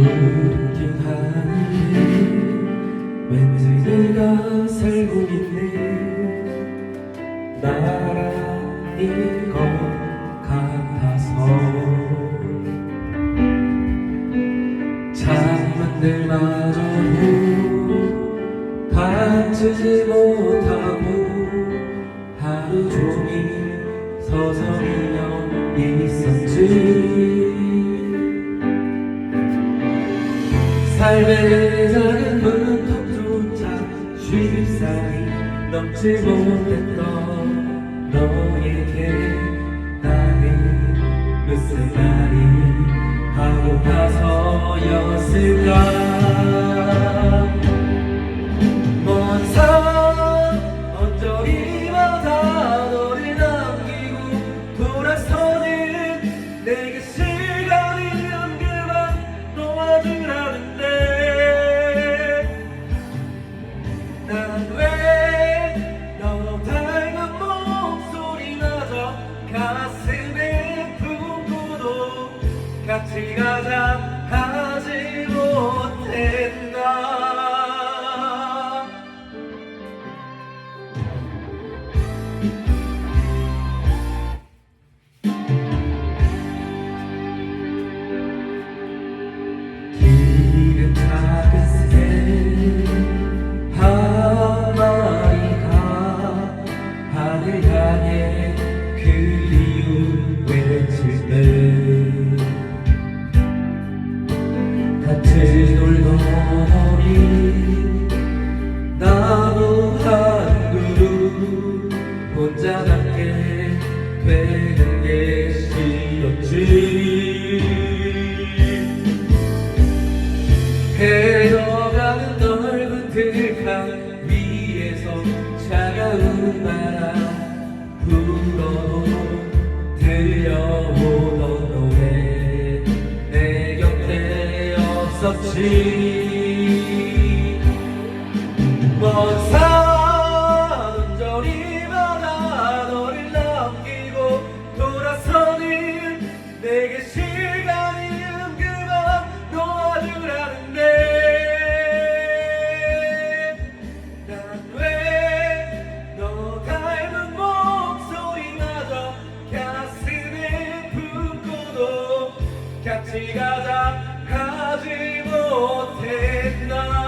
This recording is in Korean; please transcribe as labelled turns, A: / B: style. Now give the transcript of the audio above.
A: 우긴 하늘에 왠지 내가 살고 있는 나라인 것 같아서. 자만들마저도 다치지 못하고 하루 종일 서서히 연비 삶의 작은 문턱조차 쉽사리 넘지 못했던 너에게 나는 무슨 말이 하고파서였을까 왜너 닮은 목소리마저 가슴에 품고도 같이 가자 하늘 향해 그리움 외칠 때 같은 돌덩어리 나무 한 그루 혼자 남게 되는 게 싫었지. 헤어가는 넓은 들강 위에서 차가운 바람 불어도 들려오던 노래 내 곁에 없었지 같이 가자. 하지 못했나